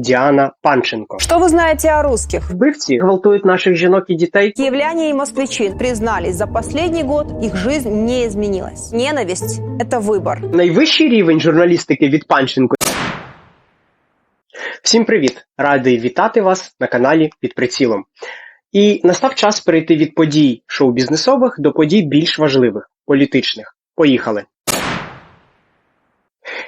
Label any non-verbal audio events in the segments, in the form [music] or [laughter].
Діана Панченко. Что вы знаете о русских? Вбивці гвалтують наших жінок і дітей. Киевляне и москвичи признались, за последний год их жизнь не изменилась. Ненависть – это выбор. Найвищий рівень журналістики від Панченко. Всім привіт! Радий вітати вас на каналі під прицілом. І настав час перейти від подій шоу-бізнесових до подій більш важливих політичних. Поїхали!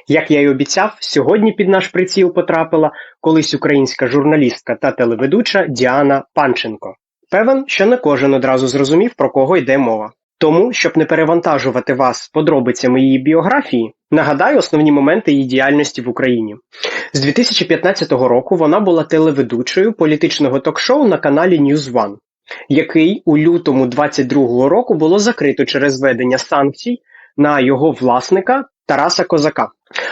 Як я й обіцяв, сьогодні під наш приціл потрапила колись українська журналістка та телеведуча Діана Панченко. Певен, що не кожен одразу зрозумів, про кого йде мова. Тому, щоб не перевантажувати вас подробицями її біографії, нагадаю основні моменти її діяльності в Україні. З 2015 року вона була телеведучою політичного ток-шоу на каналі News One, який у лютому 2022 року було закрито через введення санкцій на його власника Тараса Козака.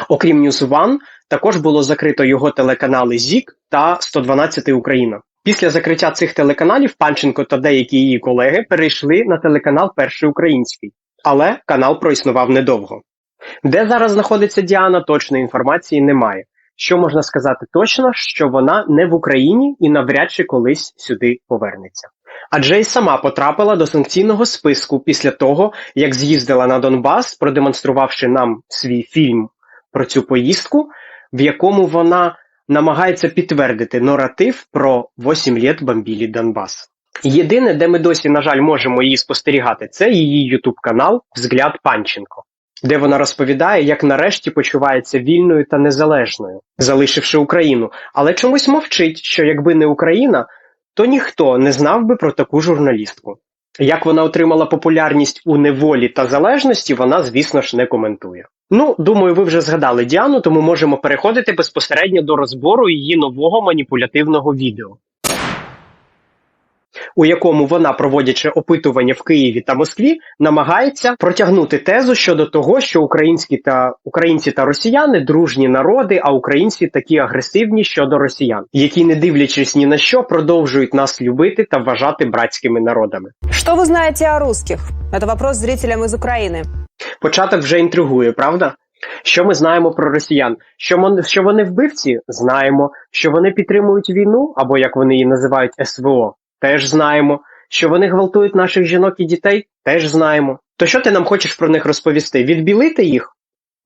Окрім News One, також було закрито його телеканали ЗІК та 112 Україна. Після закриття цих телеканалів Панченко та деякі її колеги перейшли на телеканал Перший Український, але канал проіснував недовго. Де зараз знаходиться Діана, точної інформації немає. Що можна сказати точно, що вона не в Україні і навряд чи колись сюди повернеться. Адже й сама потрапила до санкційного списку після того, як з'їздила на Донбас, продемонструвавши нам свій фільм про цю поїздку, в якому вона намагається підтвердити наратив про 8 літ бомбілі Донбас. Єдине, де ми досі, на жаль, можемо її спостерігати, це її ютуб канал Взгляд Панченко, де вона розповідає, як нарешті почувається вільною та незалежною, залишивши Україну, але чомусь мовчить, що якби не Україна, то ніхто не знав би про таку журналістку. Як вона отримала популярність у неволі та залежності, вона, звісно ж, не коментує. Ну, думаю, ви вже згадали Діану, тому можемо переходити безпосередньо до розбору її нового маніпулятивного відео, у якому вона, проводячи опитування в Києві та Москві, намагається протягнути тезу щодо того, що українські та українці та росіяни дружні народи, а українці такі агресивні щодо росіян, які, не дивлячись ні на що, продовжують нас любити та вважати братськими народами. Что вы знаете о русских? Это вопрос зрителям из Украины. Початок вже інтригує, правда? Що ми знаємо про росіян? Що, мон- що вони вбивці? Знаємо. Що вони підтримують війну, або як вони її називають СВО, теж знаємо. Що вони гвалтують наших жінок і дітей, теж знаємо. То що ти нам хочеш про них розповісти? Відбілити їх?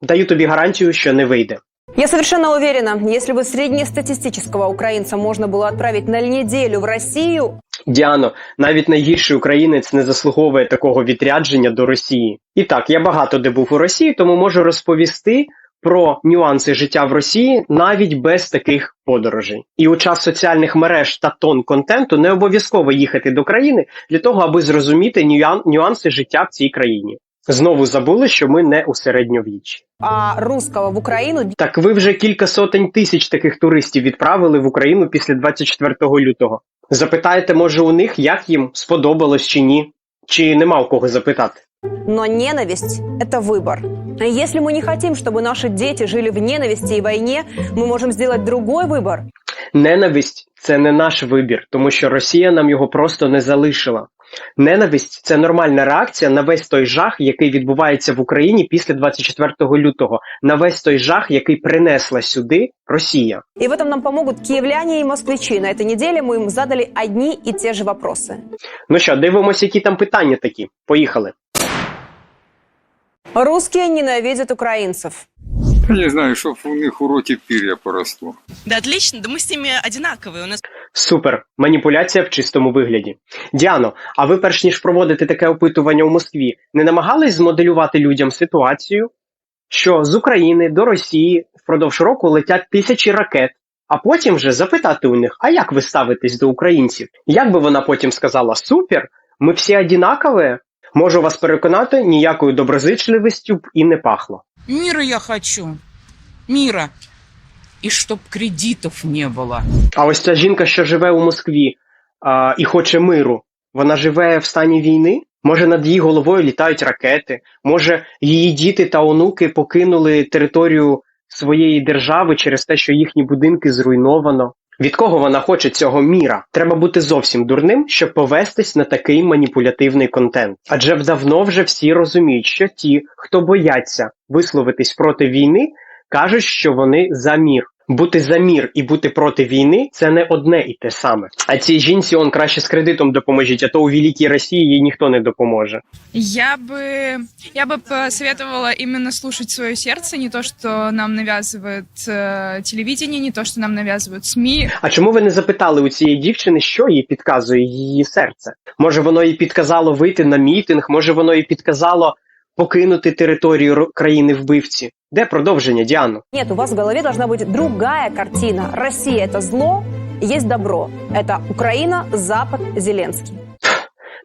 Даю тобі гарантію, що не вийде. Я совершенно уверена, если бы среднестатистического украинца можно было отправить на неделю в Россию, Діано, навіть найгірший українець не заслуговує такого відрядження до Росії. І так, я багато де був у Росії, тому можу розповісти про нюанси життя в Росії навіть без таких подорожей. І у час соціальних мереж та тон контенту не обов'язково їхати до країни для того, аби зрозуміти нюан- нюанси життя в цій країні. Знову забули, що ми не у середньовіччі. а русского в Украину Так ви вже кілька сотень тисяч таких туристів відправили в Україну після 24 лютого. Запитаєте, може, у них як їм сподобалось чи ні? Чи нема у кого запитати? Но ненависть – это выбор. И Если мы не хотим, чтобы наши дети жили в ненависти и войне, мы можем сделать другой выбор. Ненависть це не наш вибір, тому що Росія нам його просто не залишила. Ненависть це нормальна реакція на весь той жах, який відбувається в Україні після 24 лютого, на весь той жах, який принесла сюди Росія. И в этом нам помогут киевляне и москвичи. На этой неделе мы им задали одни и те же вопросы. Ну що, дивимося, які там питання такі. Поїхали. Русские ненавидят украинцев. Я не знаю, щоб у них у роті пір'я поросло. Да отлично, да мы с ними одинаковые. У нас Супер, маніпуляція в чистому вигляді. Діано, а ви перш ніж проводити таке опитування у Москві, не намагались змоделювати людям ситуацію, що з України до Росії впродовж року летять тисячі ракет, а потім вже запитати у них, а як ви ставитесь до українців? Як би вона потім сказала супер, ми всі одинакові? Можу вас переконати, ніякою доброзичливістю б і не пахло. Мира я хочу. Мира. И чтоб кредитов не было. А ось ця жінка, що живе у Москві а, і хоче миру, вона живе в стані війни? Може, над її головою літають ракети? Може, її діти та онуки покинули територію своєї держави через те, що їхні будинки зруйновано? Від кого вона хоче цього міра? Треба бути зовсім дурним, щоб повестись на такий маніпулятивний контент. Адже давно вже всі розуміють, що ті, хто бояться висловитись проти війни, кажуть, що вони за мір Бути за мір і бути проти війни це не одне і те саме. А цій жінці он краще з кредитом допоможіть, а то у великій Росії їй ніхто не допоможе. Я бы, я бы посоветовала именно слушать свое сердце, не то, что нам навязывает э, телевидение, не то, что нам навязывают СМИ. А чому ви не запитали у цієї дівчини, що їй підказує її серце? Може, воно їй підказало вийти на мітинг, може, воно їй підказало покинути територію ро- країни вбивці? Де продовження, Діано? Нет, у вас в голове должна быть другая картина. Россия – это зло, есть добро. Это Украина, Запад, Зеленский.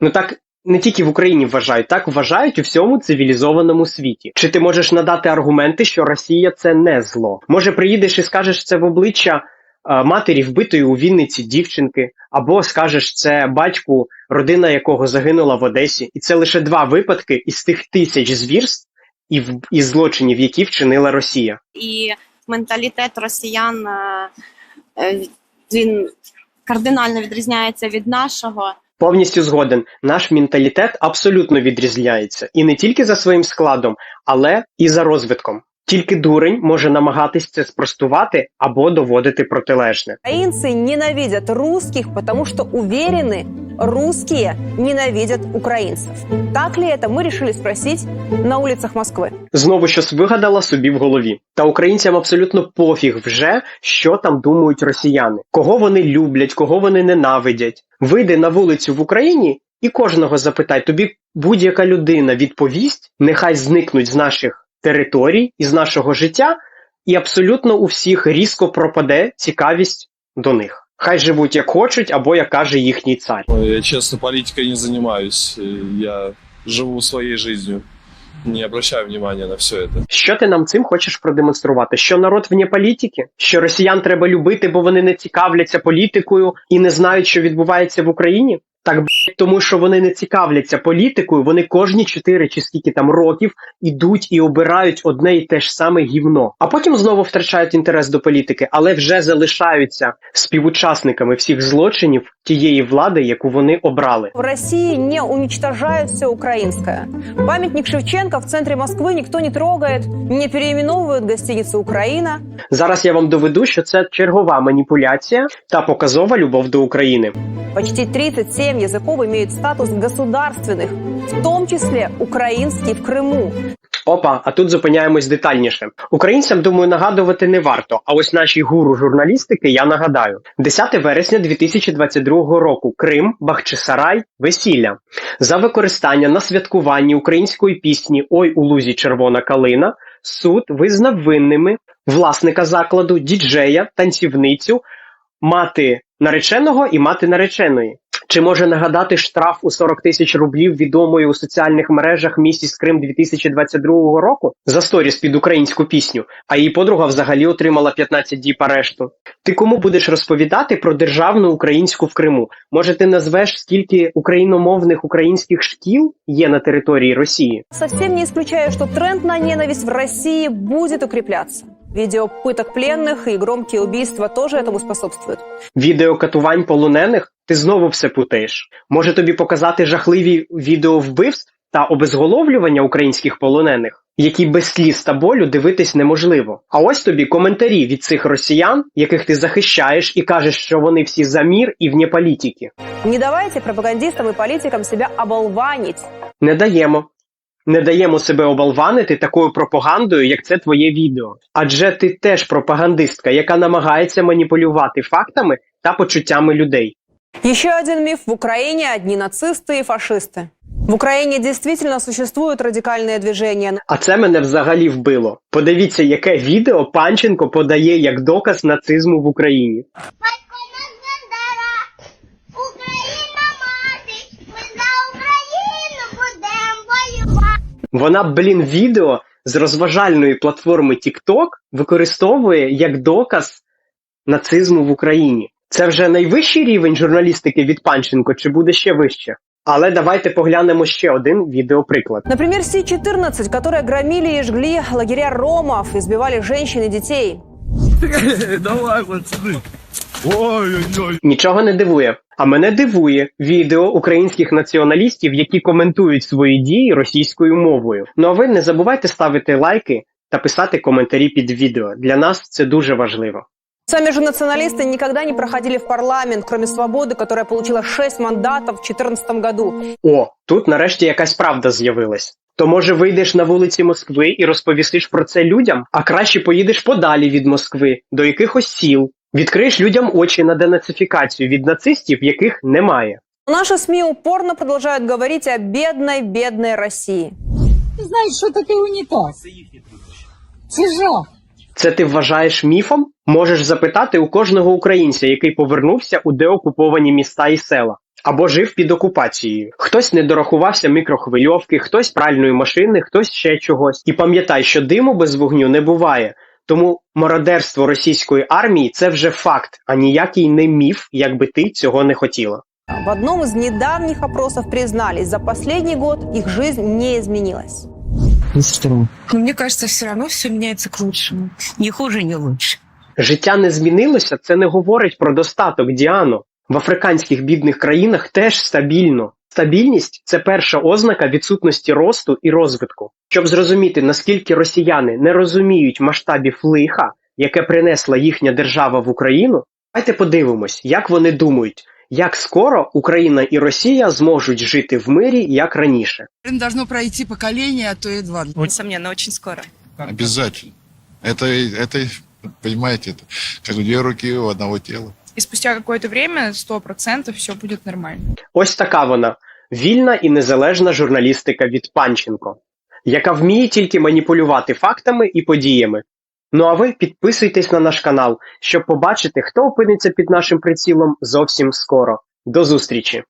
Ну так не тільки в Україні вважають, так вважають у всьому цивілізованому світі. Чи ти можеш надати аргументи, що Росія це не зло? Може, приїдеш і скажеш це в обличчя е, матері вбитої у Вінниці дівчинки, або скажеш це батьку, родина якого загинула в Одесі, і це лише два випадки із тих тисяч звірств і, в- і злочинів, які вчинила Росія. і менталітет росіян е, е, він кардинально відрізняється від нашого. Повністю згоден. Наш менталітет абсолютно відрізняється і не тільки за своїм складом, але і за розвитком. Тільки дурень може намагатись це спростувати або доводити протилежне. Украинцы ненавидят русских, потому что уверены, русские ненавидят украинцев. Так ли это, мы решили спросить на улицах Москвы. Знову щось вигадала собі в голові. Та українцям абсолютно пофіг вже, що там думають росіяни, кого вони люблять, кого вони ненавидять. Вийди на вулицю в Україні і кожного запитай. Тобі будь-яка людина відповість, нехай зникнуть з наших територій і з нашого життя, і абсолютно у всіх різко пропаде цікавість до них. Хай живуть як хочуть, або як каже їхній цар. Я, честно, политикой не занимаюсь. Э, Я живу своей жизнью. Не обращаю внимания на все это. Що ти нам цим хочеш продемонструвати? Що народ вне політики? Що росіян треба любити, бо вони не цікавляться політикою і не знають, що відбувається в Україні? Так блядь, тому що вони не цікавляться політикою, вони кожні 4 чи скільки там років ідуть і обирають одне і те ж саме гівно, а потім знову втрачають інтерес до політики, але вже залишаються співучасниками всіх злочинів тієї влади, яку вони обрали. В России не уничтожают все украинское. Памятник Шевченко в центре Москвы никто не трогает, не переименовывают гостиницу «Украина». Зараз я вам доведу, що це чергова маніпуляція та показова любов до України. Почти 37 языков имеют статус государственных, в том числе украинский в Крыму. Опа, а тут зупиняємось детальніше. Українцям, думаю, нагадувати не варто. А ось нашій гуру журналістики я нагадаю: 10 вересня 2022 року. Крим, Бахчисарай, весілля за використання на святкуванні української пісні Ой у лузі червона калина. Суд визнав винними власника закладу, діджея, танцівницю, мати нареченого і мати нареченої. Чи може нагадати штраф у 40 тисяч рублів відомої у соціальних мережах місіс Крим 2022 року за сторіс під українську пісню, а її подруга взагалі отримала 15 діб арешту? Ти кому будеш розповідати про державну українську в Криму? Може, ти назвеш скільки україномовних українських шкіл є на території Росії? Совсем не исключаю, что тренд на ненависть в России будет укрепляться. Видео пыток пленных и громкие убийства тоже этому способствуют. Відео катувань полонених? Ти знову все путаєш. Може тобі показати жахливі відео вбивств та обезголовлювання українських полонених, які без сліз та болю дивитись неможливо. А ось тобі коментарі від цих росіян, яких ти захищаєш і кажеш, що вони всі за мір і вне політики. Не давайте пропагандистам и политикам себя оболванить. Не даємо. Не даємо себе оболванити такою пропагандою, як це твоє відео. Адже ти теж пропагандистка, яка намагається маніпулювати фактами та почуттями людей. Еще один миф. В Украине одни нацисты и фашисты. В Украине действительно существуют радикальные движения. А це мене взагалі вбило. Подивіться, яке відео Панченко подає як доказ нацизму в Україні. Вона, блін, відео з розважальної платформи TikTok використовує як доказ нацизму в Україні. Це вже найвищий рівень журналістики від Панченко, чи буде ще вище? Але давайте поглянемо ще один відеоприклад. Например, Си-14, которые громили и жгли лагеря ромов, избивали женщин и детей. [laughs] Нічого не дивує. А мене дивує відео українських націоналістів, які коментують свої дії російською мовою. Ну а ви не забувайте ставити лайки та писати коментарі під відео. Для нас це дуже важливо. Сами же националисты никогда не проходили в парламент, кроме «Свободы», которая получила 6 мандатов в 2014 году. О, тут нарешті якась правда з'явилась. То може вийдеш на вулиці Москви і розповісиш про це людям, а краще поїдеш подалі від Москви, до якихось сіл, відкриєш людям очі на денацифікацію від нацистів, яких немає. Наши СМИ упорно продолжают говорить о бедной, бедной России. Ти знаєш, що таке унітаз? Це жах. Це ти вважаєш міфом? Можеш запитати у кожного українця, який повернувся у деокуповані міста і села. Або жив під окупацією. Хтось не дорахувався мікрохвильовки, хтось пральної машини, хтось ще чогось. І пам'ятай, що диму без вогню не буває. Тому мародерство російської армії це вже факт, а ніякий не міф, якби ти цього не хотіла. В одном из недавних опросов признались, за последний год их жизнь не изменилась. Но мне кажется, все равно все меняется к лучшему. Не хуже, не лучше. Життя не змінилося, це не говорить про достаток, Діано. В африканських бідних країнах теж стабільно. Стабільність це перша ознака відсутності росту і розвитку. Щоб зрозуміти, наскільки росіяни не розуміють масштабів лиха, яке принесла їхня держава в Україну, давайте подивимось, як вони думають, як скоро Україна і Росія зможуть жити в мирі як раніше. Должно пройти поколение, а то и два. Несомненно, очень скоро. Обязательно. Это, это, понимаете, это как две руки у одного тела. И спустя какое-то время 100% все буде нормально. Ось така вона вільна і незалежна журналістика від Панченко, яка вміє тільки маніпулювати фактами і подіями. Ну а ви підписуйтесь на наш канал, щоб побачити, хто опиниться під нашим прицілом зовсім скоро. До зустрічі!